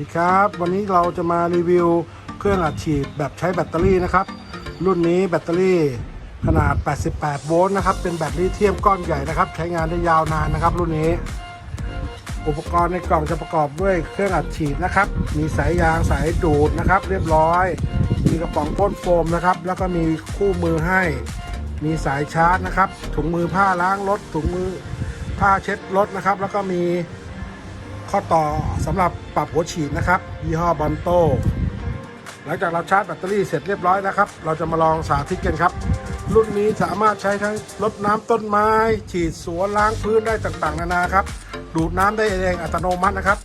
ดีครับ วันนี้เราจะมารีวิวเครื่องอัดฉีดแบบใช้แบตเตอรี่นะครับ รุ่นนี้แบตเตอรี่ขนาด 88 โวลต์นะครับ เป็นแบตลิเธียมก้อนใหญ่นะครับ ใช้งานได้ยาวนานนะครับ รุ่นนี้ อุปกรณ์ในกล่องจะประกอบด้วยเครื่องอัดฉีดนะครับ มีสายยางสายดูดนะครับ เรียบร้อย มีกระป๋องพ่นโฟมนะครับ แล้วก็มีคู่มือให้ มีสายชาร์จนะครับ ถุงมือผ้าล้างรถ ถุงมือผ้าเช็ดรถนะครับ แล้วก็มี ข้อต่อสำหรับปรับหัวฉีดนะครับ ยี่ห้อบอนโตหลังจากเราชาร์จแบตเตอรี่เสร็จเรียบร้อยนะครับ เราจะมาลองสาธิตกันครับ รุ่นนี้สามารถใช้ทั้งรดน้ำต้นไม้ ฉีดสวนล้างพื้นได้ต่างๆ นานาครับ ดูดน้ำได้เองอัตโนมัตินะครับ